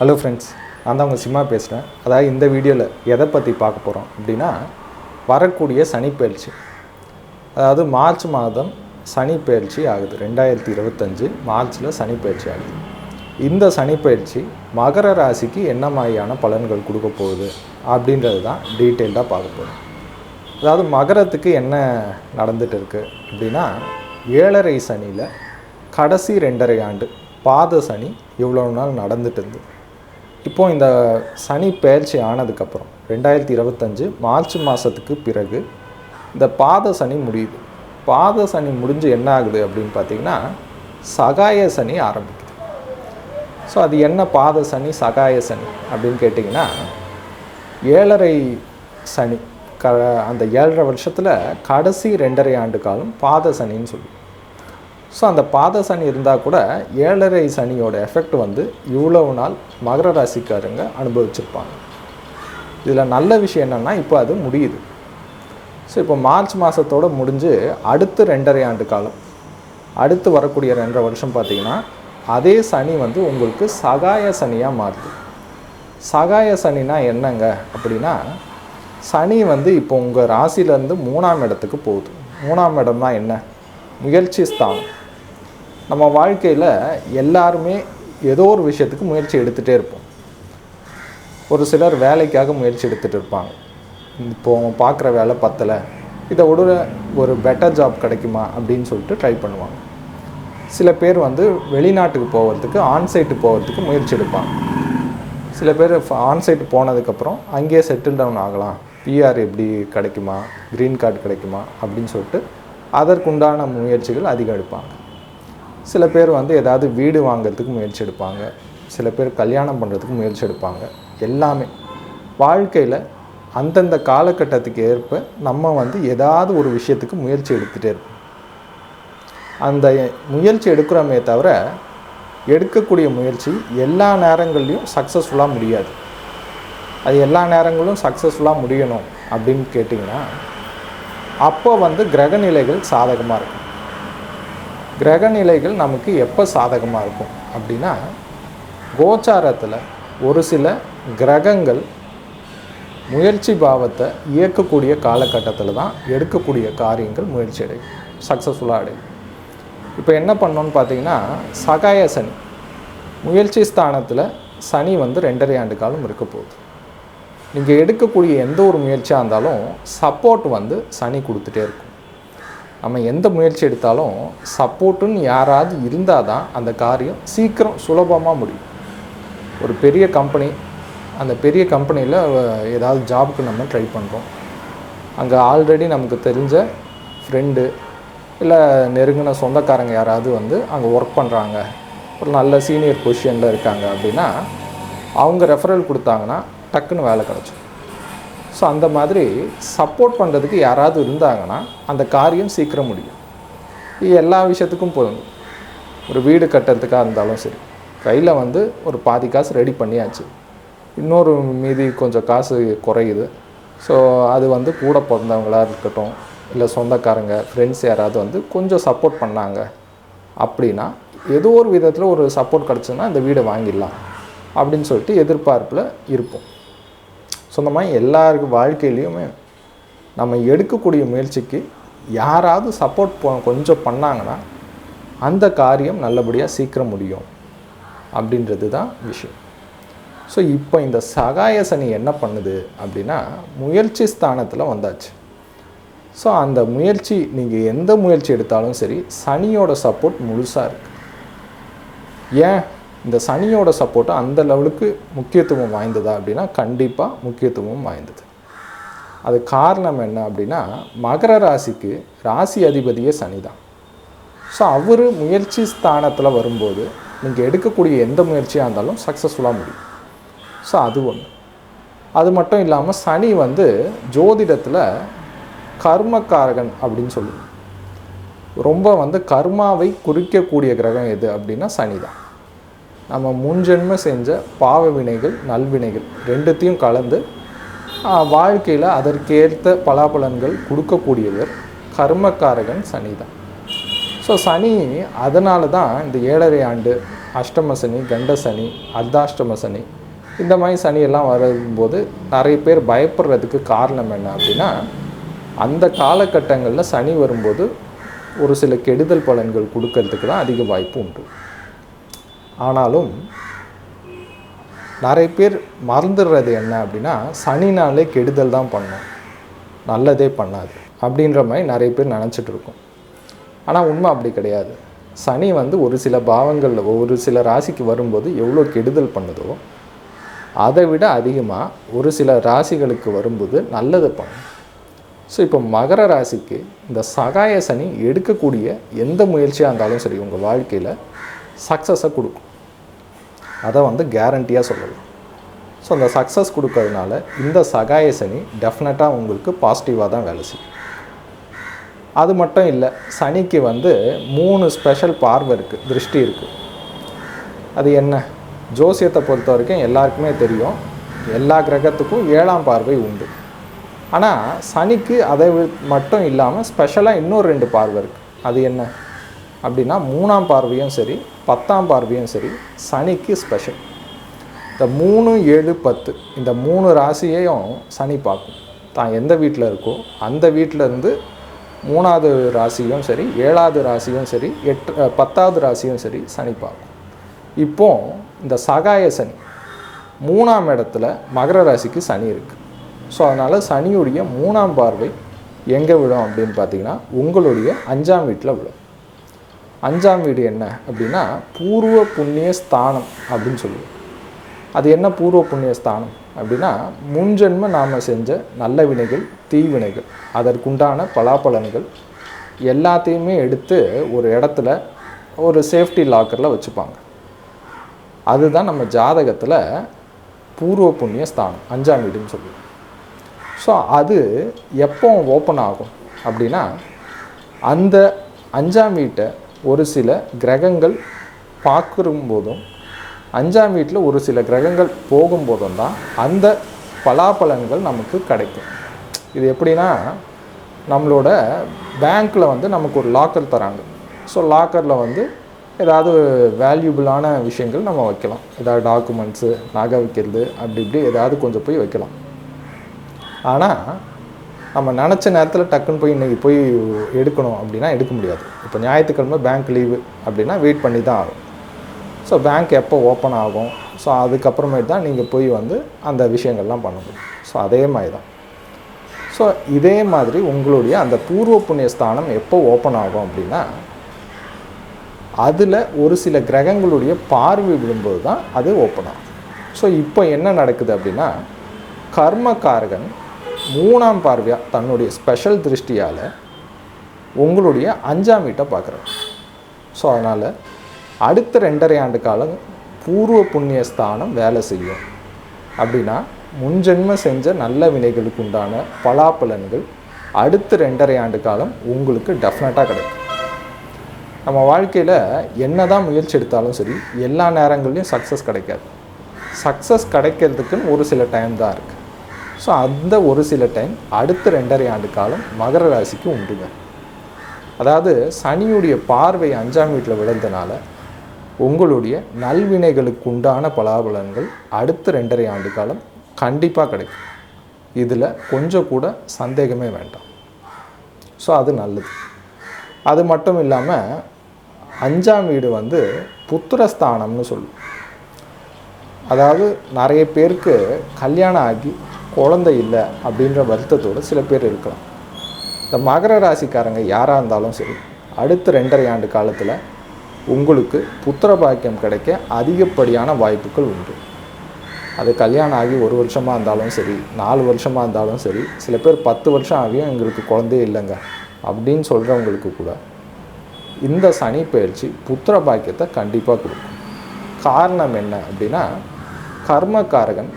Hello friends நான் தான் உங்கள் சிம்மா பேசுகிறேன். அதாவது இந்த வீடியோவில் எதை பற்றி பார்க்க போகிறோம் அப்படின்னா வரக்கூடிய சனிப்பயிற்சி அதாவது மார்ச் மாதம் சனிப்பயிற்சி ஆகுது ரெண்டாயிரத்தி இருபத்தஞ்சு மார்ச்சில் சனிப்பயிற்சி ஆகுது. இந்த சனிப்பயிற்சி மகர ராசிக்கு என்ன மாதிரியான பலன்கள் கொடுக்க போகுது அப்படின்றது தான் டீட்டெயில்டாக பார்க்க போகிறோம். அதாவது மகரத்துக்கு என்ன நடந்துகிட்டு இருக்குது அப்படின்னா ஏழரை சனியில் கடைசி ரெண்டரை ஆண்டு பாத சனி இவ்வளோ நாள் நடந்துட்டு இருந்தது. இப்போது இந்த சனி பெயர்ச்சி ஆனதுக்கப்புறம் ரெண்டாயிரத்தி இருபத்தஞ்சு மார்ச் மாதத்துக்கு பிறகு இந்த பாத சனி முடியுது. பாத சனி முடிஞ்சு என்ன ஆகுது அப்படின்னு பார்த்தீங்கன்னா சகாய சனி ஆரம்பிக்குது. ஸோ அது என்ன பாத சனி சகாய சனி அப்படின்னு கேட்டிங்கன்னா ஏழரை சனி க அந்த ஏழரை வருஷத்தில் கடைசி ரெண்டரை ஆண்டு காலம் பாத சனின்னு சொல்லி ஸோ அந்த பாத சனி இருந்தால் கூட ஏழரை சனியோட எஃபெக்ட் வந்து இவ்வளவு நாள் மகர ராசிக்காரங்க அனுபவிச்சிருப்பாங்க. இதில் நல்ல விஷயம் என்னென்னா இப்போ அது முடியுது. ஸோ இப்போ மார்ச் மாதத்தோடு முடிஞ்சு அடுத்து ரெண்டரை ஆண்டு காலம் அடுத்து வரக்கூடிய ரெண்டரை வருஷம் பார்த்தீங்கன்னா அதே சனி வந்து உங்களுக்கு சகாய சனியாக மாறுது. சகாய சனினா என்னங்க அப்படின்னா சனி வந்து இப்போ உங்கள் ராசியிலேருந்து மூணாம் இடத்துக்கு போகுது. மூணாம் இடம்னா என்ன? முயற்சி ஸ்தானம். நம்ம வாழ்க்கையில் எல்லாருமே ஏதோ ஒரு விஷயத்துக்கு முயற்சி எடுத்துகிட்டே இருப்போம். ஒரு சிலர் வேலைக்காக முயற்சி எடுத்துகிட்டு இருப்பாங்க. இப்போ அவங்க பார்க்குற வேலை பத்தலை இதை விட ஒரு பெட்டர் ஜாப் கிடைக்குமா அப்படின்னு சொல்லிட்டு ட்ரை பண்ணுவாங்க. சில பேர் வந்து வெளிநாட்டுக்கு போகிறதுக்கு ஆன்சைட்டு போகிறதுக்கு முயற்சி எடுப்பாங்க. சில பேர் ஆன்சைட்டு போனதுக்கப்புறம் அங்கேயே செட்டில் டவுன் ஆகலாம். பிஆர் எப்படி கிடைக்குமா? க்ரீன் கார்டு கிடைக்குமா? அப்படின்னு சொல்லிட்டு அதற்குண்டான முயற்சிகள் அதிகம் எடுப்பாங்க சில பேர் வந்து ஏதாவது வீடு வாங்கிறதுக்கு முயற்சி எடுப்பாங்க. சில பேர் கல்யாணம் பண்ணுறதுக்கு முயற்சி எடுப்பாங்க. எல்லாமே. வாழ்க்கையில் அந்தந்த காலகட்டத்துக்கு ஏற்ப நம்ம வந்து ஏதாவது ஒரு விஷயத்துக்கு முயற்சி எடுத்துகிட்டே இருப்போம். அந்த முயற்சி எடுக்கிறோமே தவிர எடுக்கக்கூடிய முயற்சி எல்லா நேரங்கள்லையும் சக்ஸஸ்ஃபுல்லாக முடியாது. அது எல்லா நேரங்களும் சக்ஸஸ்ஃபுல்லாக முடியணும் அப்படின்னு கேட்டிங்கன்னா அப்போ வந்து கிரகநிலைகள் சாதகமாக இருக்கும். கிரகநிலைகள் நமக்கு எப்போ சாதகமாக இருக்கும் அப்படின்னா கோச்சாரத்தில் ஒரு சில கிரகங்கள் முயற்சி பாவத்தை இயக்கக்கூடிய காலகட்டத்தில் தான் எடுக்கக்கூடிய காரியங்கள் முயற்சி அடையும் சக்ஸஸ்ஃபுல்லாக அடையும். இப்போ என்ன பண்ணோன்னு பார்த்தீங்கன்னா சகாய சனி. முயற்சி ஸ்தானத்தில் சனி வந்து ரெண்டரை ஆண்டு காலம் இருக்க போகுது. நீங்கள் எடுக்கக்கூடிய எந்த ஒரு முயற்சியாக இருந்தாலும் சப்போர்ட் வந்து சனி கொடுத்துட்டே இருக்கும். நம்ம எந்த முயற்சி எடுத்தாலும் சப்போர்ட்டுன்னு யாராவது இருந்தால் தான் அந்த காரியம் சீக்கிரம் சுலபமாக முடியும். ஒரு பெரிய கம்பெனி அந்த பெரிய கம்பெனியில் ஏதாவது ஜாபுக்கு நம்ம ட்ரை பண்ணுறோம் அங்கே ஆல்ரெடி நமக்கு தெரிஞ்ச ஃப்ரெண்டு இல்லை நெருங்கின சொந்தக்காரங்க யாராவது வந்து அங்கே ஒர்க் பண்ணுறாங்க ஒரு நல்ல சீனியர் பொசிஷனில் இருக்காங்க அப்படின்னா அவங்க ரெஃபரல் கொடுத்தாங்கன்னா டக்குன்னு வேலை கிடச்சிடும் ஸோ அந்த மாதிரி சப்போர்ட் பண்ணுறதுக்கு யாராவது இருந்தாங்கன்னா அந்த காரியம் சீக்கிரம் முடியும். இது எல்லா விஷயத்துக்கும் போதும் ஒரு வீடு கட்டுறதுக்காக இருந்தாலும் சரி. கையில் வந்து ஒரு பாதி காசு ரெடி பண்ணியாச்சு. இன்னொரு மீதி கொஞ்சம் காசு குறையுது. ஸோ அது வந்து கூட பிறந்தவங்களாக இருக்கட்டும் இல்லை சொந்தக்காரங்க ஃப்ரெண்ட்ஸ் யாராவது வந்து கொஞ்சம் சப்போர்ட் பண்ணாங்க அப்படின்னா ஏதோ ஒரு விதத்தில் ஒரு சப்போர்ட் கிடச்சுன்னா இந்த வீடை வாங்கிடலாம் அப்படின்னு சொல்லிட்டு எதிர்பார்ப்பில் இருப்போம். ஸோ இந்த மாதிரி வாழ்க்கையிலையுமே நம்ம எடுக்கக்கூடிய முயற்சிக்கு யாராவது சப்போர்ட் போ கொஞ்சம் பண்ணாங்கன்னா அந்த காரியம் நல்லபடியாக சீக்கிரம் முடியும் அப்படின்றது தான் விஷயம். ஸோ இப்போ இந்த சகாய சனி என்ன பண்ணுது அப்படின்னா முயற்சி ஸ்தானத்தில் வந்தாச்சு. ஸோ அந்த முயற்சி நீங்கள் எந்த முயற்சி எடுத்தாலும் சரி சனியோட சப்போர்ட் முழுசாக இருக்குது ஏன்? இந்த சனியோட சப்போர்ட்டு அந்த லெவலுக்கு முக்கியத்துவம் வாய்ந்ததா அப்படின்னா கண்டிப்பாக முக்கியத்துவம் வாய்ந்தது. அது காரணம் என்ன அப்படின்னா மகர ராசிக்கு ராசி அதிபதியே சனி தான். ஸோ அவர் முயற்சி ஸ்தானத்தில் வரும்போது நீங்கள் எடுக்கக்கூடிய எந்த முயற்சியாக இருந்தாலும் சக்ஸஸ்ஃபுல்லாக முடியும். ஸோ அது ஒன்று அது மட்டும் இல்லாமல் சனி வந்து ஜோதிடத்தில் கர்மக்காரகன் அப்படின்னு சொல்லுவோம். ரொம்ப வந்து கர்மாவை குறிக்கக்கூடிய கிரகம் எது அப்படின்னா சனி தான். நம்ம முன்ஜென்ம செஞ்ச பாவ வினைகள் நல்வினைகள் ரெண்டுத்தையும் கலந்து வாழ்க்கையில் அதற்கேற்ற பலாபலன்கள் கொடுக்கக்கூடியவர் கர்மக்காரகன் சனி தான். ஸோ சனி அதனால தான் இந்த ஏழரை ஆண்டு அஷ்டம சனி கண்ட சனி அர்த்தாஷ்டம சனி இந்த மாதிரி சனியெல்லாம் வரும்போது நிறைய பேர் பயப்படுறதுக்கு காரணம் என்ன அப்படின்னா அந்த காலகட்டங்களில் சனி வரும்போது ஒரு சில கெடுதல் பலன்கள் கொடுக்கறதுக்கு தான் அதிக வாய்ப்பு உண்டு. ஆனாலும் நிறைய பேர் மறந்துடுறது என்ன அப்படின்னா சனினாலே கெடுதல் தான் பண்ணும். நல்லதே பண்ணாது அப்படின்ற மாதிரி நிறைய பேர் நினச்சிட்டு இருக்கோம். ஆனால் உண்மை அப்படி கிடையாது. சனி வந்து ஒரு சில பாவங்களில் ஒரு சில ராசிக்கு வரும்போது எவ்வளோ கெடுதல் பண்ணுதோ அதை விட அதிகமாக ஒரு சில ராசிகளுக்கு வரும்போது நல்லது பண்ணும். ஸோ இப்போ மகர ராசிக்கு இந்த சகாய சனி எடுக்கக்கூடிய எந்த முயற்சியாக இருந்தாலும் சரி உங்கள் வாழ்க்கையில் சக்ஸஸை கொடுக்கும். அதை வந்து கேரண்டியாக சொல்லலாம். ஸோ அந்த சக்ஸஸ் கொடுக்கறதுனால இந்த சகாய சனி டெஃபினட்டாக உங்களுக்கு பாசிட்டிவாக தான் வேலை செய்யும். அது மட்டும் இல்லை சனிக்கு வந்து மூணு ஸ்பெஷல் பார்வை இருக்குது திருஷ்டி இருக்குது அது என்ன? ஜோசியத்தை பொறுத்த வரைக்கும் எல்லாருக்குமே தெரியும் எல்லா கிரகத்துக்கும் ஏழாம் பார்வை உண்டு. ஆனால் சனிக்கு அதை மட்டும் இல்லாமல் ஸ்பெஷலாக இன்னொரு ரெண்டு பார்வை இருக்குது அது என்ன? அப்படின்னா மூணாம் பார்வையும் சரி பத்தாம் பார்வையும் சரி சனிக்கு ஸ்பெஷல் இந்த மூணு ஏழு பத்து இந்த மூணு ராசியையும் சனி பார்க்கும். தான் எந்த வீட்டில் இருக்கோ அந்த வீட்டிலேருந்து மூணாவது ராசியும் சரி ஏழாவது ராசியும் சரி எட்டு பத்தாவது ராசியும் சரி சனி பார்க்கும். இப்போ இந்த சகாய சனி மூணாம் இடத்துல மகர ராசிக்கு சனி இருக்குது ஸோ அதனால் சனியுடைய மூணாம் பார்வை எங்கே விழும் அப்படின்னு பார்த்தீங்கன்னா உங்களுடைய அஞ்சாம் வீட்டில் விழும். அஞ்சாம் வீடு என்ன அப்படின்னா பூர்வ புண்ணிய ஸ்தானம் அப்படின்னு சொல்லுவோம். அது என்ன பூர்வ புண்ணிய ஸ்தானம் அப்படின்னா முன்ஜென்ம நாம் செஞ்ச நல்ல வினைகள் தீவினைகள் அதற்குண்டான பலாபலன்கள் எல்லாத்தையுமே எடுத்து ஒரு இடத்துல ஒரு சேஃப்டி லாக்கரில் வச்சுப்பாங்க. அதுதான் நம்ம ஜாதகத்தில் பூர்வ புண்ணிய ஸ்தானம் அஞ்சாம் வீடுன்னு சொல்லுவோம். ஸோ அது எப்போ ஓப்பன் ஆகும் அப்படின்னா அந்த அஞ்சாம் வீட்டை ஒரு சில கிரகங்கள் பார்க்கும்போதும் அஞ்சாம் வீட்டில் ஒரு சில கிரகங்கள் போகும்போதும் தான் அந்த பலாபலன்கள் நமக்கு கிடைக்கும். இது எப்படின்னா நம்மளோட பேங்க்கில் வந்து நமக்கு ஒரு லாக்கர் தராங்க. ஸோ லாக்கரில் வந்து ஏதாவது வேல்யூபிளான விஷயங்கள் நம்ம வைக்கலாம். ஏதாவது டாக்குமெண்ட்ஸு நகை வைக்கிறது அப்படி இப்படி ஏதாவது கொஞ்சம் போய் வைக்கலாம். ஆனால் நம்ம நினச்ச நேரத்தில் டக்குன்னு போய் இன்றைக்கி போய் எடுக்கணும் அப்படின்னா எடுக்க முடியாது. இப்போ ஞாயிற்றுக்கிழமை பேங்க் லீவு அப்படின்னா வெயிட் பண்ணி தான் ஆகும் ஸோ பேங்க் எப்போ ஓப்பன் ஆகும்? ஸோ அதுக்கப்புறமேட்டு தான் நீங்கள் போய் வந்து அந்த விஷயங்கள்லாம் பண்ண முடியும் ஸோ அதே மாதிரி தான் ஸோ இதே மாதிரி உங்களுடைய அந்த பூர்வ புண்ணிய ஸ்தானம் எப்போ ஓப்பன் ஆகும் அப்படின்னா அதில் ஒரு சில கிரகங்களுடைய பார்வை விடும்போது தான் அது ஓப்பன் ஆகும். ஸோ இப்போ என்ன நடக்குது அப்படின்னா கர்மகாரகன் மூணாம் பார்வையாக தன்னுடைய ஸ்பெஷல் திருஷ்டியால் உங்களுடைய அஞ்சாம் வீட்டை பார்க்குறாரு. ஸோ அதனால் அடுத்த ரெண்டரை ஆண்டு காலம் பூர்வ புண்ணிய ஸ்தானம் வேலை செய்யும். அப்படின்னா முன்ஜென்ம செஞ்ச நல்ல வினைகளுக்கு உண்டான பலாப்பலன்கள் அடுத்த ரெண்டரை ஆண்டு காலம் உங்களுக்கு டெஃபினட்டாக கிடைக்கும். நம்ம வாழ்க்கையில் என்ன தான் முயற்சி எடுத்தாலும் சரி எல்லா நேரங்கள்லையும் சக்ஸஸ் கிடைக்காது. சக்ஸஸ் கிடைக்கிறதுக்குன்னு ஒரு சில டைம் தான் இருக்குது ஸோ அந்த ஒரு சில டைம் அடுத்த ரெண்டரை ஆண்டு காலம் மகர ராசிக்கு உண்டுங்க. அதாவது சனியுடைய பார்வை அஞ்சாம் வீட்டில் விழுந்தனால உங்களுடைய நல்வினைகளுக்கு உண்டான பலாபலன்கள் அடுத்த ரெண்டரை ஆண்டு காலம் கண்டிப்பாக கிடைக்கும். இதில் கொஞ்சம் கூட சந்தேகமே வேண்டாம். ஸோ அது நல்லது. அது மட்டும் இல்லாமல் அஞ்சாம் வீடு வந்து புத்திரஸ்தானம்னு சொல்லும் அதாவது நிறைய பேருக்கு கல்யாணம் ஆகி குழந்தை இல்லை அப்படின்ற வருத்தத்தோடு சில பேர் இருக்கலாம். இந்த மகர ராசிக்காரங்க யாராக இருந்தாலும் சரி அடுத்த ரெண்டரை ஆண்டு காலத்தில் உங்களுக்கு புத்திர பாக்கியம் கிடைக்க அதிகப்படியான வாய்ப்புகள் உண்டு. அது கல்யாணம் ஆகி ஒரு வருஷமாக இருந்தாலும் சரி நாலு வருஷமாக இருந்தாலும் சரி சில பேர் பத்து வருஷம் ஆகியும் எங்களுக்கு குழந்தையே இல்லைங்க அப்படின்னு சொல்கிறவங்களுக்கு கூட இந்த சனி பயிற்சி புத்திர பாக்கியத்தை கண்டிப்பாக கொடுக்கும். காரணம் என்ன அப்படின்னா கர்மக்காரகன்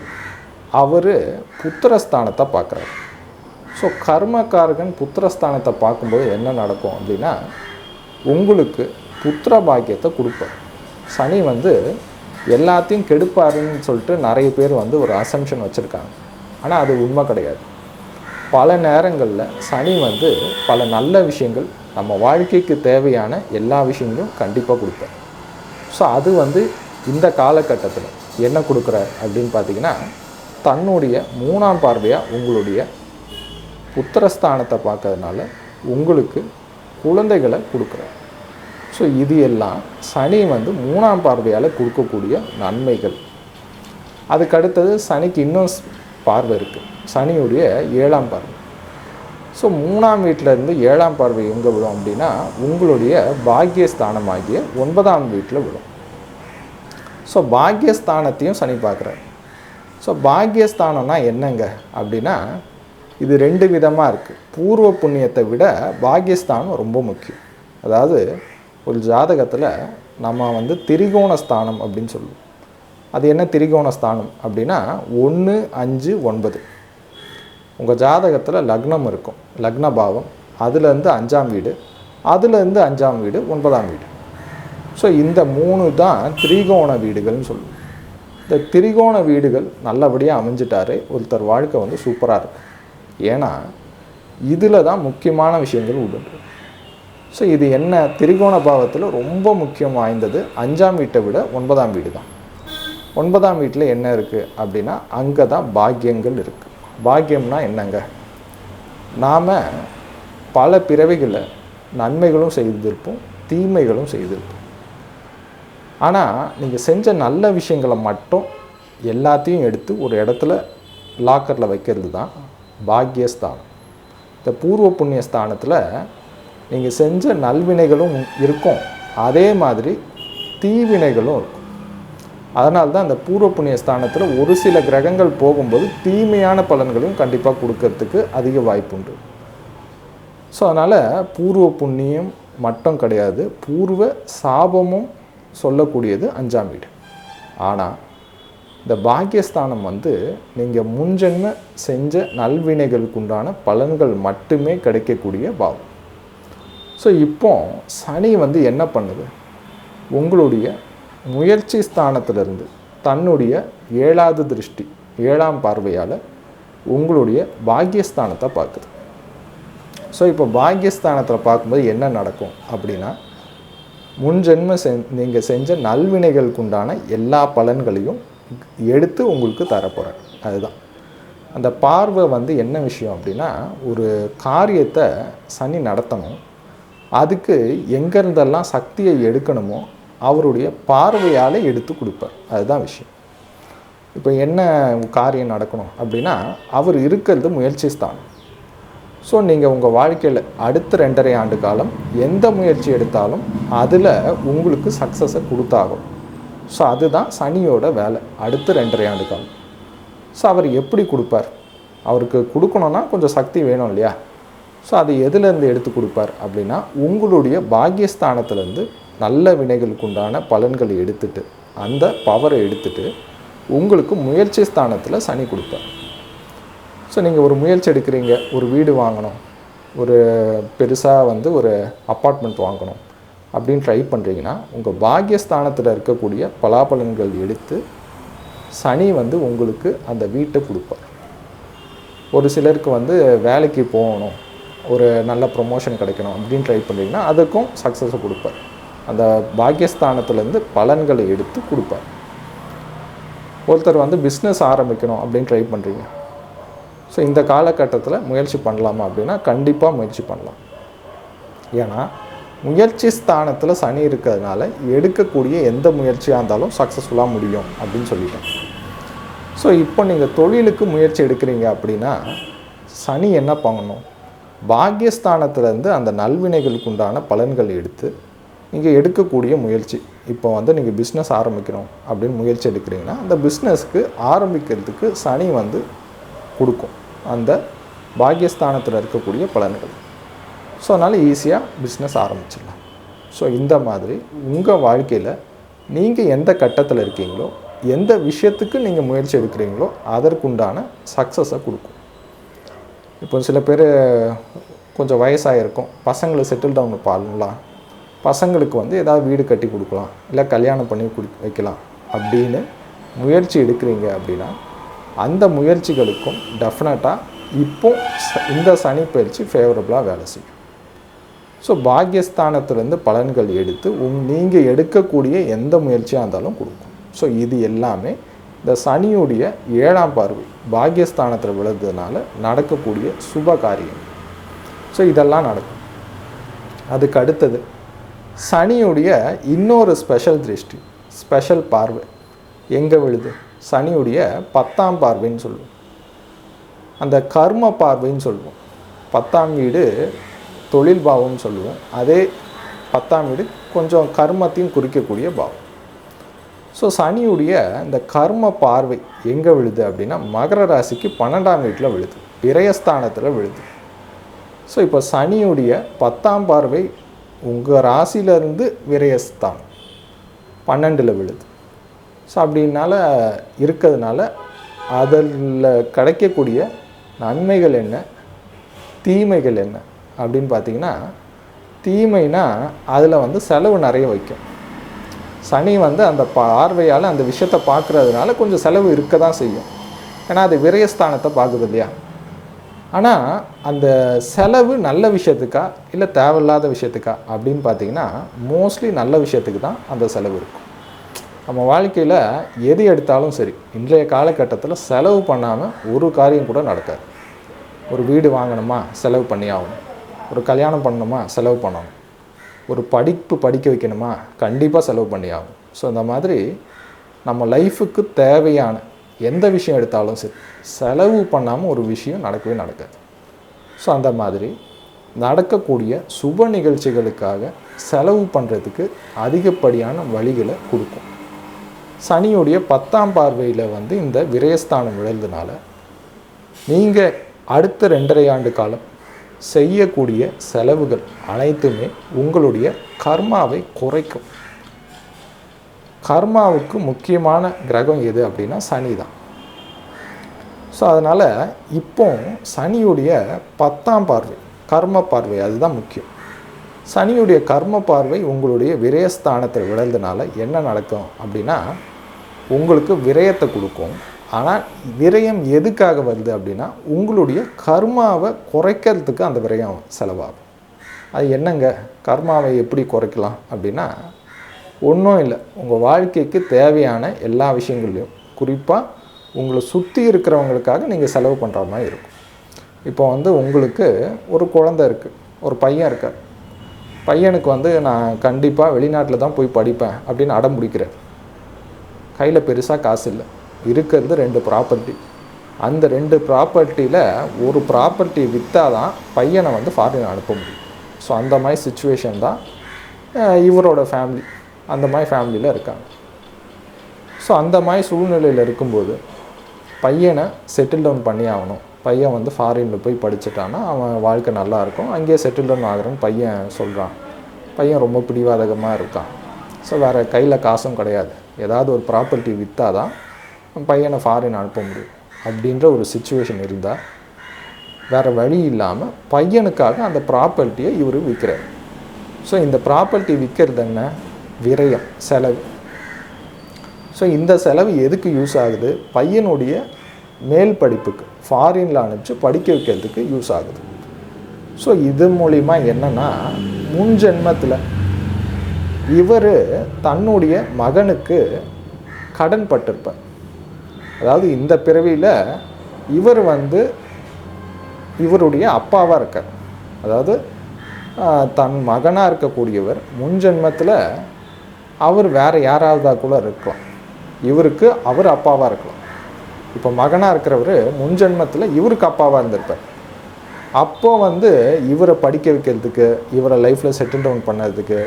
அவர் புத்திரஸ்தானத்தை பார்க்குறாரு. ஸோ கர்மக்காரகன் புத்திரஸ்தானத்தை பார்க்கும்போது என்ன நடக்கும் அப்படின்னா உங்களுக்கு புத்திர பாக்கியத்தை கொடுப்பார். சனி வந்து எல்லாத்தையும் கெடுப்பாருன்னு சொல்லிட்டு நிறைய பேர் வந்து ஒரு அசம்ஷன் வச்சுருக்காங்க. ஆனால் அது உண்மை கிடையாது. பல நேரங்களில் சனி வந்து பல நல்ல விஷயங்கள் நம்ம வாழ்க்கைக்கு தேவையான எல்லா விஷயங்களும் கண்டிப்பாக கொடுப்பார். ஸோ அது வந்து இந்த காலகட்டத்தில் என்ன கொடுக்குறார் அப்படின்னு பார்த்தீங்கன்னா தன்னுடைய மூணாம் பார்வையாக உங்களுடைய புத்திரஸ்தானத்தை பார்க்கறதுனால உங்களுக்கு குழந்தைகளை கொடுக்குறார். ஸோ இது எல்லாம் சனி வந்து மூணாம் பார்வையால் கொடுக்கக்கூடிய நன்மைகள். அதுக்கு அடுத்தது சனிக்கு இன்னும் பார்வை இருக்குது சனியுடைய ஏழாம் பார்வை. ஸோ மூணாம் வீட்டில் இருந்து ஏழாம் பார்வை எங்கே விழும் அப்படின்னா உங்களுடைய பாக்கியஸ்தானமாகிய ஒன்பதாம் வீட்டில் விழும். ஸோ பாக்கியஸ்தானத்தையும் சனி பார்க்குறாரு. ஸோ பாக்கியஸ்தானம்னா என்னங்க? அப்படின்னா இது ரெண்டு விதமாக இருக்குது பூர்வ புண்ணியத்தை விட பாக்யஸ்தானம் ரொம்ப முக்கியம். அதாவது ஒரு ஜாதகத்தில் நம்ம வந்து திரிகோண ஸ்தானம் அப்படின்னு சொல்லுவோம். அது என்ன திரிகோண ஸ்தானம் அப்படின்னா ஒன்று அஞ்சு ஒன்பது. உங்கள் ஜாதகத்தில் லக்னம் இருக்கும். லக்ன பாவம் அதுலேருந்து அஞ்சாம் வீடு. அதுலேருந்து அஞ்சாம் வீடு ஒன்பதாம் வீடு. ஸோ இந்த மூணு தான் திரிகோண வீடுகள்னு சொல்லுவோம். இந்த திரிகோண வீடுகள் நல்லபடியாக அமைஞ்சிட்டாரு. ஒருத்தர் வாழ்க்கை வந்து சூப்பராக இருக்கும் ஏன்னா இதில் தான் முக்கியமான விஷயங்கள் உண்டு ஸோ இது என்ன? திரிகோண பாவத்தில் ரொம்ப முக்கியம் வாய்ந்தது அஞ்சாம் வீட்டை விட ஒன்பதாம் வீடு தான். ஒன்பதாம் வீட்டில் என்ன இருக்குது அப்படின்னா அங்கே தான் பாக்கியங்கள் இருக்குது பாக்கியம்னா என்னங்க? நாம் பல பிறவைகளை நன்மைகளும் செய்திருப்போம் தீமைகளும் செய்திருப்போம். ஆனால் நீங்கள் செஞ்ச நல்ல விஷயங்களை மட்டும் எல்லாத்தையும் எடுத்து ஒரு இடத்துல லாக்கரில் வைக்கிறது தான் பாக்கியஸ்தானம். இந்த பூர்வ புண்ணிய ஸ்தானத்தில் நீங்கள் செஞ்ச நல்வினைகளும் இருக்கும். அதே மாதிரி தீவினைகளும் இருக்கும். அதனால தான் அந்த பூர்வ புண்ணிய ஸ்தானத்தில் ஒரு சில கிரகங்கள் போகும்போது தீமையான பலன்களையும் கண்டிப்பாக கொடுக்கறதுக்கு அதிக வாய்ப்புண்டு ஸோ அதனால் பூர்வ புண்ணியம் மட்டும் கிடையாது. பூர்வ சாபமும் சொல்லக்கூடியது அஞ்சாம் வீடு. ஆனால் இந்த பாக்கியஸ்தானம் வந்து நீங்கள் முன்ஜென்ம செஞ்ச நல்வினைகளுக்குண்டான பலன்கள் மட்டுமே கிடைக்கக்கூடிய பாவம். ஸோ இப்போ சனி வந்து என்ன பண்ணுது? உங்களுடைய முயற்சி ஸ்தானத்திலிருந்து தன்னுடைய ஏழாவது திருஷ்டி ஏழாம் பார்வையால் உங்களுடைய பாக்கியஸ்தானத்தை பார்க்குது. ஸோ இப்போ பாக்கியஸ்தானத்தில் பார்க்கும்போது என்ன நடக்கும் அப்படின்னா முன்ஜென்ம செ நீங்கள் செஞ்ச நல்வினைகளுக்குண்டான எல்லா பலன்களையும் எடுத்து உங்களுக்கு தரப்போகிறேன் அதுதான். அந்த பார்வை வந்து என்ன விஷயம் அப்படின்னா ஒரு காரியத்தை சனி நடத்தணும். அதுக்கு எங்கேருந்தெல்லாம் சக்தியை எடுக்கணுமோ அவருடைய பார்வையால் எடுத்து கொடுப்பார். அதுதான் விஷயம். இப்போ என்ன காரியம் நடக்கணும் அப்படின்னா அவர் இருக்கிறது முயற்சி ஸ்தானம் ஸோ நீங்கள் உங்கள் வாழ்க்கையில் அடுத்த ரெண்டரை ஆண்டு காலம் எந்த முயற்சி எடுத்தாலும் அதில் உங்களுக்கு சக்ஸஸை கொடுத்தாகும். ஸோ அதுதான் சனியோட வேலை அடுத்த ரெண்டரை ஆண்டு காலம். ஸோ அவர் எப்படி கொடுப்பார்? அவருக்கு கொடுக்கணுன்னா கொஞ்சம் சக்தி வேணும் இல்லையா? ஸோ அது எதுலேருந்து எடுத்து கொடுப்பார் அப்படின்னா உங்களுடைய பாக்கியஸ்தானத்துலேருந்து நல்ல வினைகளுக்கு உண்டான பலன்களை எடுத்துட்டு அந்த பவரை எடுத்துட்டு உங்களுக்கு முயற்சி ஸ்தானத்தில் சனி கொடுப்பார். ஸோ நீங்கள் ஒரு முயற்சி எடுக்கிறீங்க ஒரு வீடு வாங்கணும் ஒரு பெருசாக வந்து ஒரு அப்பார்ட்மெண்ட் வாங்கணும் அப்படின்னு ட்ரை பண்ணுறீங்கன்னா உங்கள் பாக்கியஸ்தானத்தில் இருக்கக்கூடிய பலாபலன்கள் எடுத்து சனி வந்து உங்களுக்கு அந்த வீட்டை கொடுப்பார். ஒரு சிலருக்கு வந்து வேலைக்கு போகணும் ஒரு நல்ல ப்ரொமோஷன் கிடைக்கணும் அப்படின்னு ட்ரை பண்ணுறீங்கன்னா அதுக்கும் சக்ஸஸை கொடுப்பார். அந்த பாக்கியஸ்தானத்துலேருந்து பலன்களை எடுத்து கொடுப்பார். ஒருத்தர் வந்து பிஸ்னஸ் ஆரம்பிக்கணும் அப்படின்னு ட்ரை பண்ணுறீங்க ஸோ இந்த காலகட்டத்தில் முயற்சி பண்ணலாமா அப்படின்னா கண்டிப்பாக முயற்சி பண்ணலாம். ஏன்னா முயற்சி ஸ்தானத்தில் சனி இருக்கிறதுனால எடுக்கக்கூடிய எந்த முயற்சியாக இருந்தாலும் சக்ஸஸ்ஃபுல்லாக முடியும் அப்படின்னு சொல்லிட்டேன். ஸோ இப்போ நீங்கள் தொழிலுக்கு முயற்சி எடுக்கிறீங்க அப்படின்னா சனி என்ன பண்ணணும்? பாக்கியஸ்தானத்திலேருந்து அந்த நல்வினைகளுக்கு உண்டான பலன்கள் எடுத்து நீங்கள் எடுக்கக்கூடிய முயற்சி. இப்போ வந்து நீங்கள் பிஸ்னஸ் ஆரம்பிக்கணும் அப்படின்னு முயற்சி எடுக்கிறீங்கன்னா அந்த பிஸ்னஸ்க்கு ஆரம்பிக்கிறதுக்கு சனி வந்து கொடுக்கும். அந்த பாக்கியஸ்தானத்தில் இருக்கக்கூடிய பலன்கள். ஸோ அதனால் ஈஸியாக பிஸ்னஸ் ஆரம்பிச்சிடலாம். ஸோ இந்த மாதிரி உங்கள் வாழ்க்கையில் நீங்கள் எந்த கட்டத்தில் இருக்கீங்களோ எந்த விஷயத்துக்கு நீங்கள் முயற்சி எடுக்கிறீங்களோ அதற்குண்டான சக்ஸஸை கொடுக்கும். இப்போ சில பேர் கொஞ்சம் வயசாக இருக்கும் பசங்களை செட்டில் டவுன் பாருங்களா பசங்களுக்கு வந்து ஏதாவது வீடு கட்டி கொடுக்கலாம். இல்லை கல்யாணம் பண்ணி கொடு வைக்கலாம். அப்படின்னு முயற்சி எடுக்கிறீங்க அப்படின்னா அந்த முயற்சிகளுக்கும் டெஃபினட்டாக இப்போ இந்த சனி பயிற்சி ஃபேவரபுளாக வேலை செய்யும். ஸோ பாக்கியஸ்தானத்திலேருந்து பலன்கள் எடுத்து உங் நீங்கள் எடுக்கக்கூடிய எந்த முயற்சியாக இருந்தாலும் கொடுக்கும். ஸோ இது எல்லாமே இந்த சனியுடைய ஏழாம் பார்வை பாக்கியஸ்தானத்தில் விழுந்ததுனால நடக்கக்கூடிய சுப காரியம். ஸோ இதெல்லாம் நடக்கும். அதுக்கு அடுத்தது சனியுடைய இன்னொரு ஸ்பெஷல் திருஷ்டி ஸ்பெஷல் பார்வை எங்கே விழுது? சனியுடைய பத்தாம் பார்வைன்னு சொல்லுவோம். அந்த கர்ம பார்வைன்னு சொல்லுவோம். பத்தாம் வீடு தொழில் பாவம்னு சொல்லுவோம். அதே பத்தாம் வீடு கொஞ்சம் கர்மத்தையும் குறிக்கக்கூடிய பாவம். ஸோ சனியுடைய இந்த கர்ம பார்வை எங்கே விழுது அப்படின்னா மகர ராசிக்கு பன்னெண்டாம் வீட்டில் விழுது. விரயஸ்தானத்தில் விழுது. ஸோ இப்போ சனியுடைய பத்தாம் பார்வை உங்கள் ராசியிலேருந்து விரயஸ்தானம். பன்னெண்டில் விழுது. ஸோ அப்படின்னால இருக்கிறதுனால அதில் கிடைக்கக்கூடிய நன்மைகள் என்ன? தீமைகள் என்ன? அப்படின்னு பார்த்தீங்கன்னா தீமைனா அதில் வந்து செலவு நிறைய வைக்கும். சனி வந்து அந்த பார்வையால் அந்த விஷயத்தை பார்க்குறதுனால கொஞ்சம் செலவு இருக்க தான் செய்யும். ஏன்னா அது விரயஸ்தானத்தை பார்க்குது இல்லையா? ஆனால் அந்த செலவு நல்ல விஷயத்துக்கா? இல்லை தேவையில்லாத விஷயத்துக்கா? அப்படின்னு பார்த்தீங்கன்னா மோஸ்ட்லி நல்ல விஷயத்துக்கு தான் அந்த செலவு இருக்கும். நம்ம வாழ்க்கையில் எது எடுத்தாலும் சரி இன்றைய காலகட்டத்தில் செலவு பண்ணாமல் ஒரு காரியம் கூட நடக்காது. ஒரு வீடு வாங்கணுமா செலவு பண்ணி ஆகணும். ஒரு கல்யாணம் பண்ணணுமா செலவு பண்ணணும். ஒரு படிப்பு படிக்க வைக்கணுமா கண்டிப்பாக செலவு பண்ணி ஆகணும். ஸோ இந்த மாதிரி நம்ம லைஃபுக்கு தேவையான எந்த விஷயம் எடுத்தாலும் சரி செலவு பண்ணாமல் ஒரு விஷயம் நடக்கவே நடக்காது. ஸோ அந்த மாதிரி நடக்கக்கூடிய சுப நிகழ்ச்சிகளுக்காக செலவு பண்ணுறதுக்கு அதிகப்படியான வழிகளை கொடுக்கும். சனியுடைய பத்தாம் பார்வையில் வந்து இந்த விரயஸ்தானம் விழுந்ததுனால நீங்கள் அடுத்த ரெண்டரை ஆண்டு காலம் செய்யக்கூடிய செலவுகள் அனைத்துமே உங்களுடைய கர்மாவை குறைக்கும். கர்மாவுக்கு முக்கியமான கிரகம் எது அப்படின்னா சனி தான். ஸோ அதனால் இப்போ சனியுடைய பத்தாம் பார்வை கர்ம பார்வை அதுதான் முக்கியம். சனியுடைய கர்ம பார்வை உங்களுடைய விரயஸ்தானத்தில் விழுந்ததுனால என்ன நடக்கும் அப்படின்னா உங்களுக்கு விரயத்தை கொடுக்கும். ஆனால் விரயம் எதுக்காக வருது அப்படின்னா உங்களுடைய கர்மாவை குறைக்கிறதுக்கு அந்த விரயம் செலவாகும். அது என்னங்க? கர்மாவை எப்படி குறைக்கலாம் அப்படின்னா ஒன்றும் இல்லை. உங்கள் வாழ்க்கைக்கு தேவையான எல்லா விஷயங்கள்லையும். குறிப்பாக உங்களை சுற்றி இருக்கிறவங்களுக்காக நீங்கள் செலவு பண்ணுற மாதிரி இருக்கும். இப்போ வந்து உங்களுக்கு ஒரு குழந்தை இருக்குது ஒரு பையன் இருக்கார். பையனுக்கு வந்து நான் கண்டிப்பாக வெளிநாட்டில் தான் போய் படிப்பேன் அப்படின்னு அடம் பிடிக்கிறேன். கையில் பெருசாக காசு இல்லை. இருக்கிறது ரெண்டு ப்ராப்பர்ட்டி அந்த ரெண்டு ப்ராப்பர்ட்டியில் ஒரு ப்ராப்பர்ட்டி விற்றா தான் பையனை வந்து ஃபாரின் அனுப்ப முடியும். ஸோ அந்த மாதிரி சுச்சுவேஷன் தான் இவரோட ஃபேமிலி அந்த மாதிரி ஃபேமிலியில் இருக்காங்க. ஸோ அந்த மாதிரி சூழ்நிலையில் இருக்கும்போது பையனை செட்டில் டவுன் பண்ணி ஆகணும். பையன் வந்து ஃபாரினில் போய் படிச்சுட்டான்னா அவன் வாழ்க்கை நல்லாயிருக்கும் அங்கேயே செட்டில் டவுன் ஆகிறேன்னு பையன் சொல்கிறான் பையன் ரொம்ப பிடிவாதகமாக இருக்கான். ஸோ வேறு கையில் காசும் கிடையாது. ஏதாவது ஒரு ப்ராப்பர்ட்டி விற்றா தான் பையனை ஃபாரின் அனுப்ப முடியும். அப்படின்ற ஒரு சுச்சுவேஷன் இருந்தால் வேறு வழி இல்லாமல் பையனுக்காக அந்த ப்ராப்பர்ட்டியை இவர் விற்கிறார் ஸோ இந்த ப்ராப்பர்ட்டி விற்கிறது என்ன? விரயம் செலவு. ஸோ இந்த செலவு எதுக்கு யூஸ் ஆகுது? பையனுடைய மேல் படிப்புக்கு ஃபாரினில் அனுப்பிச்சு படிக்க வைக்கிறதுக்கு யூஸ் ஆகுது. ஸோ இது மூலிமா என்னென்னா முன் ஜென்மத்தில் இவர் தன்னுடைய மகனுக்கு கடன் பட்டிருப்பார். அதாவது இந்த பிறவியில் இவர் வந்து இவருடைய அப்பாவாக இருக்கார். அதாவது தன் மகனாக இருக்கக்கூடியவர் முன் ஜென்மத்தில் அவர் வேறு யாராவதாக கூட இருக்கலாம். இவருக்கு அவர் அப்பாவாக இருக்கலாம். இப்போ மகனாக இருக்கிறவர் முன் ஜென்மத்தில் இவருக்கு அப்பாவாக இருந்திருப்பார். அப்போ வந்து இவரை படிக்க வைக்கிறதுக்கு இவரை லைஃப்பில் செட்டில் டவுன் பண்ணதுக்கு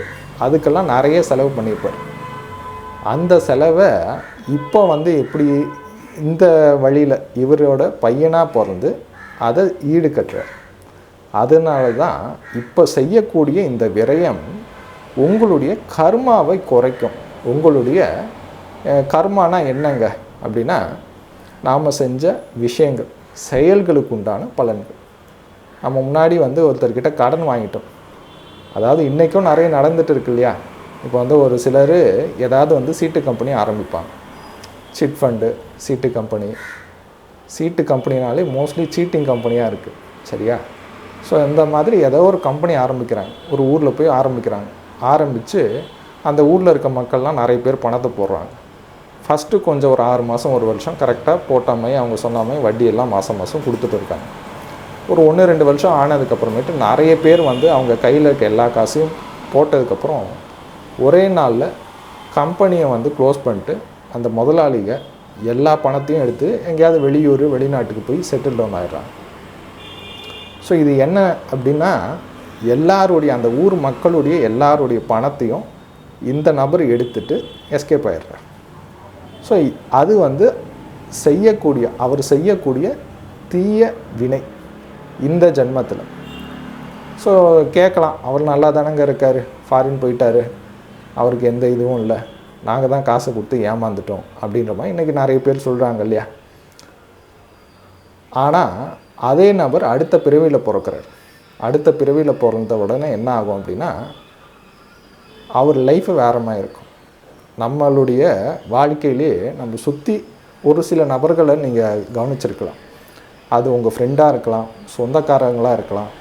அதுக்கெல்லாம் நிறைய செலவு பண்ணியிருப்பார். அந்த செலவை இப்போ வந்து எப்படி இந்த வழியில் இவரோட பையனாக பிறந்து அதை ஈடு கட்டுறார். அதனால தான் இப்போ செய்யக்கூடிய இந்த விரயம் உங்களுடைய கர்மாவை குறைக்கும். உங்களுடைய கர்மானா என்னங்க? அப்படின்னா நாம் செஞ்ச விஷயங்கள் செயல்களுக்கு உண்டான பலன்கள். நம்ம முன்னாடி வந்து ஒருத்தர்கிட்ட கடன் வாங்கிட்டோம். அதாவது இன்றைக்கும் நிறைய நடந்துட்டு இருக்கு இல்லையா? இப்போ வந்து ஒரு சிலர் ஏதாவது வந்து சீட்டு கம்பெனி ஆரம்பிப்பாங்க. சிட் ஃபண்டு சீட்டு கம்பெனி. சீட்டு கம்பெனினாலே மோஸ்ட்லி சீட்டிங் கம்பெனியாக இருக்குது சரியா? ஸோ இந்த மாதிரி ஏதோ ஒரு கம்பெனி ஆரம்பிக்கிறாங்க. ஒரு ஊரில் போய் ஆரம்பிக்கிறாங்க. ஆரம்பித்து அந்த ஊரில் இருக்க மக்கள்லாம் நிறைய பேர் பணத்தை போடுறாங்க. ஃபஸ்ட்டு கொஞ்சம் ஒரு ஆறு மாதம் ஒரு வருஷம் கரெக்டாக போட்டாமே அவங்க சொன்ன மாதிரி வட்டியெல்லாம் மாதம் மாதம் கொடுத்துட்டு இருக்காங்க. ஒரு ஒன்று ரெண்டு வருஷம் ஆனதுக்கப்புறமேட்டு நிறைய பேர் வந்து அவங்க கையில் இருக்க எல்லா காசையும் போட்டதுக்கப்புறம் ஒரே நாளில் கம்பெனியை வந்து க்ளோஸ் பண்ணிட்டு அந்த முதலாளிக எல்லா பணத்தையும் எடுத்து எங்கேயாவது வெளியூர் வெளிநாட்டுக்கு போய் செட்டில் டவுன் ஆகிடுறாங்க ஸோ இது என்ன அப்படின்னா எல்லாருடைய அந்த ஊர் மக்களுடைய எல்லாருடைய பணத்தையும் இந்த நபர் எடுத்துட்டு எஸ்கேப் ஆயிடுறார். ஸோ அது வந்து செய்யக்கூடிய அவர் செய்யக்கூடிய தீய வினை. இந்த ஜென்மத்தில். ஸோ கேட்கலாம். அவர் நல்லா தானங்க இருக்கார். ஃபாரின் போயிட்டாரு. அவருக்கு எந்த இதுவும் இல்லை. நாங்கள் தான் காசை கொடுத்து ஏமாந்துட்டோம் அப்படின்ற மாதிரி இன்றைக்கி நிறைய பேர் சொல்கிறாங்க இல்லையா? ஆனால் அதே நபர் அடுத்த பிறவியில் பிறக்கிறார். அடுத்த பிறவியில் பிறந்த உடனே என்ன ஆகும் அப்படின்னா அவர் லைஃப் வேற மாதிரி இருக்கும். நம்மளுடைய வாழ்க்கையிலே நம்ம சுற்றி ஒரு சில நபர்களை நீங்கள் கவனிச்சிருக்கலாம். அது உங்கள் ஃப்ரெண்டாக இருக்கலாம் சொந்தக்காரங்களாக இருக்கலாம்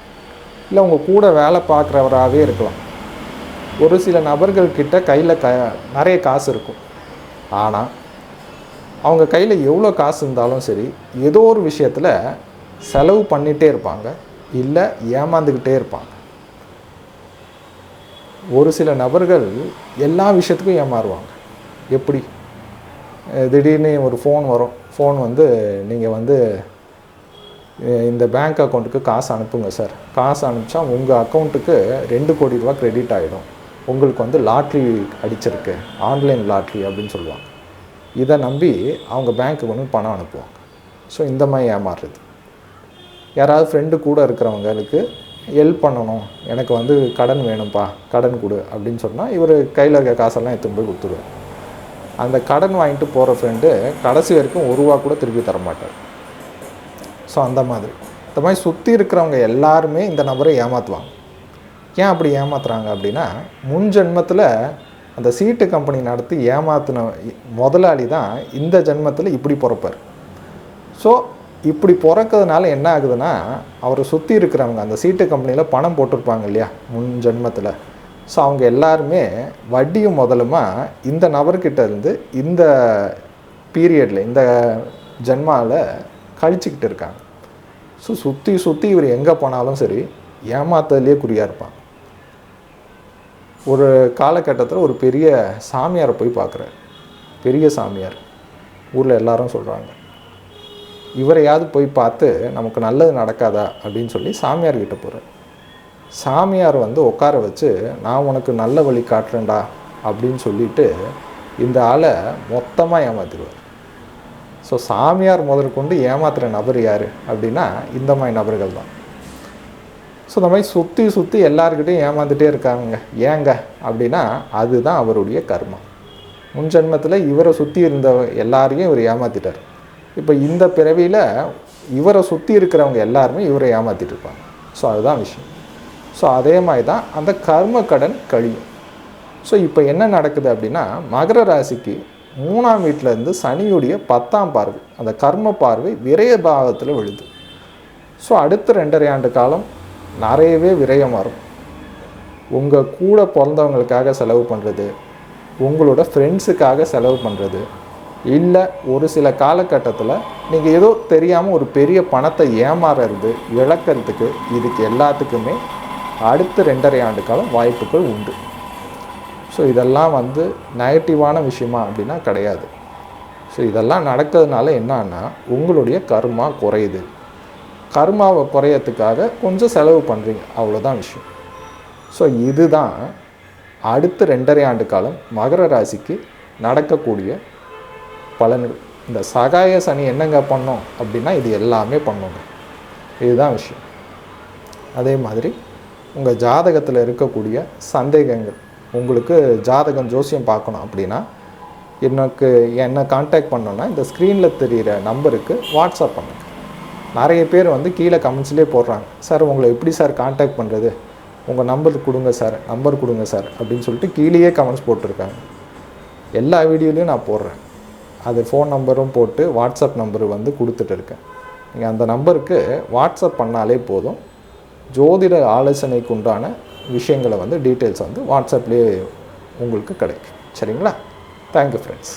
இல்லை உங்கள் கூட வேலை பார்க்குறவராகவே இருக்கலாம். ஒரு சில நபர்கள்கிட்ட கையில் க நிறைய காசு இருக்கும். ஆனால் அவங்க கையில் எவ்வளோ காசு இருந்தாலும் சரி ஏதோ ஒரு விஷயத்தில் செலவு பண்ணிகிட்டே இருப்பாங்க இல்லை ஏமாந்துக்கிட்டே இருப்பாங்க. ஒரு சில நபர்கள் எல்லா விஷயத்துக்கும் ஏமாறுவாங்க. எப்படி? திடீர்னு ஒரு ஃபோன் வரும். ஃபோன் வந்து நீங்கள் வந்து இந்த பேங்க் அக்கௌண்ட்டுக்கு காசு அனுப்புங்க சார் காசு அனுப்பிச்சா உங்கள் அக்கௌண்ட்டுக்கு ரெண்டு கோடி ரூபா கிரெடிட் ஆகிடும் உங்களுக்கு வந்து லாட்ரி அடிச்சிருக்கு. ஆன்லைன் லாட்ரி அப்படின்னு சொல்லுவாங்க. இதை நம்பி அவங்க பேங்க்குக்கு வந்து பணம் அனுப்புவாங்க. ஸோ இந்த மாதிரி ஏமாறுறது. யாராவது ஃப்ரெண்டு கூட இருக்கிறவங்களுக்கு ஹெல்ப் பண்ணணும். எனக்கு வந்து கடன் வேணும்ப்பா கடன் கொடு அப்படின்னு சொன்னால் இவர் கையில் இருக்க காசெல்லாம் எடுத்துன்னு போய் கொடுத்துருவார். அந்த கடன் வாங்கிட்டு போகிற ஃப்ரெண்டு கடைசி வரைக்கும் ஒரு ரூபா கூட திருப்பி தரமாட்டார். ஸோ அந்த மாதிரி. இந்த மாதிரி சுற்றி இருக்கிறவங்க எல்லாருமே இந்த நபரை ஏமாற்றுவாங்க ஏன் அப்படி ஏமாத்துறாங்க அப்படின்னா முன் ஜென்மத்தில் அந்த சீட்டு கம்பெனி நடத்தி ஏமாத்தின முதலாளி தான் இந்த ஜென்மத்தில் இப்படி பிறப்பார். ஸோ இப்படி பிறக்கிறதுனால என்ன ஆகுதுன்னா அவரை சுற்றி இருக்கிறவங்க அந்த சீட்டு கம்பெனியில் பணம் போட்டிருப்பாங்க இல்லையா முன் ஜென்மத்தில். ஸோ அவங்க எல்லாருமே வட்டியும் முதலுமா இந்த நபர்கிட்ட இருந்து இந்த பீரியடில் இந்த ஜென்மாவில் கழிச்சிக்கிட்டு இருக்காங்க. ஸோ சுற்றி சுற்றி இவர் எங்கே போனாலும் சரி ஏமாத்ததுலேயே குறியாக இருப்பான். ஒரு காலகட்டத்தில் ஒரு பெரிய சாமியாரை போய் பார்க்குறாரு. பெரிய சாமியார். ஊரில் எல்லாரும் சொல்கிறாங்க இவரையாவது போய் பார்த்து நமக்கு நல்லது நடக்காதா? அப்படின்னு சொல்லி சாமியார்கிட்ட போகிறார் சாமியார் வந்து உட்கார வச்சு நான் உனக்கு நல்ல வழி காட்டுறேன்டா அப்படின்னு சொல்லிட்டு இந்த ஆளை மொத்தமாக ஏமாத்திடுவார். ஸோ சாமியார் முதற்கொண்டு ஏமாத்துகிற நபர் யார்? அப்படின்னா இந்த மாதிரி நபர்கள் தான். ஸோ இந்த மாதிரி சுற்றி சுற்றி எல்லாருக்கிட்டையும் ஏமாந்துட்டே இருக்காங்க. ஏங்க? அப்படின்னா அதுதான் அவருடைய கர்மம் முன் ஜென்மத்தில் இவரை சுற்றி இருந்த எல்லாரையும் இவர் ஏமாத்திட்டார். இப்போ இந்த பிறவியில் இவரை சுற்றி இருக்கிறவங்க எல்லாருமே இவரை ஏமாற்றிட்டு இருப்பாங்க. ஸோ அதுதான் விஷயம். ஸோ அதே மாதிரி தான் அந்த கர்ம கடன் கழியும். ஸோ இப்போ என்ன நடக்குது அப்படின்னா மகர ராசிக்கு மூணாம் வீட்டிலேருந்து சனியுடைய பத்தாம் பார்வை அந்த கர்ம பார்வை விரய பாவத்தில் விழுது. ஸோ அடுத்த ரெண்டரை ஆண்டு காலம் நிறையவே விரயம் வரும். உங்கள் கூட பிறந்தவங்களுக்காக செலவு பண்ணுறது உங்களோட ஃப்ரெண்ட்ஸுக்காக செலவு பண்ணுறது இல்லை ஒரு சில காலகட்டத்தில் நீங்கள் ஏதோ தெரியாமல் ஒரு பெரிய பணத்தை ஏமாறுறது இழக்கிறதுக்கு இதுக்கு எல்லாத்துக்குமே அடுத்த ரெண்டரை ஆண்டு காலம் வாய்ப்புகள் உண்டு. ஸோ இதெல்லாம் வந்து நெகட்டிவான விஷயமா அப்படின்னா கிடையாது. ஸோ இதெல்லாம் நடக்கிறதுனால என்னன்னா உங்களுடைய கர்மா குறையுது. கர்மாவை குறையறதுக்காக கொஞ்சம் செலவு பண்ணுறீங்க அவ்வளோதான் விஷயம். ஸோ இதுதான் அடுத்த ரெண்டரை ஆண்டு காலம் மகர ராசிக்கு நடக்கக்கூடிய பலன்கள். இந்த சகாய சனி என்னங்க பண்ணோம் அப்படின்னா இது எல்லாமே பண்ணுங்க. இதுதான் விஷயம். அதே மாதிரி உங்கள் ஜாதகத்தில் இருக்கக்கூடிய சந்தேகங்கள். உங்களுக்கு ஜாதகம் ஜோசியம் பார்க்கணும் அப்படின்னா எனக்கு என்னை காண்டாக்ட் பண்ணோன்னா இந்த ஸ்க்ரீனில் தெரிகிற நம்பருக்கு வாட்ஸ்அப் பண்ணுங்க. நிறைய பேர் வந்து கீழே கமெண்ட்ஸ்லேயே போடுறாங்க. சார் உங்களை எப்படி சார் காண்டாக்ட் பண்ணுறது உங்கள் நம்பர் கொடுங்க சார் நம்பர் கொடுங்க சார் அப்படின்னு சொல்லிட்டு கீழேயே கமெண்ட்ஸ் போட்டிருக்காங்க. எல்லா வீடியோலையும் நான் போடுறேன். அது ஃபோன் நம்பரும் போட்டு வாட்ஸ்அப் நம்பர் வந்து கொடுத்துட்டு இருக்கேன். நீங்கள் அந்த நம்பருக்கு வாட்ஸ்அப் பண்ணாலே போதும். ஜோதிட ஆலோசனைக்கு உண்டான விஷயங்களை வந்து டீட்டெயில்ஸ் வந்து வாட்ஸ்அப்லேயே உங்களுக்கு கிடைக்கும். சரிங்களா? Thank you friends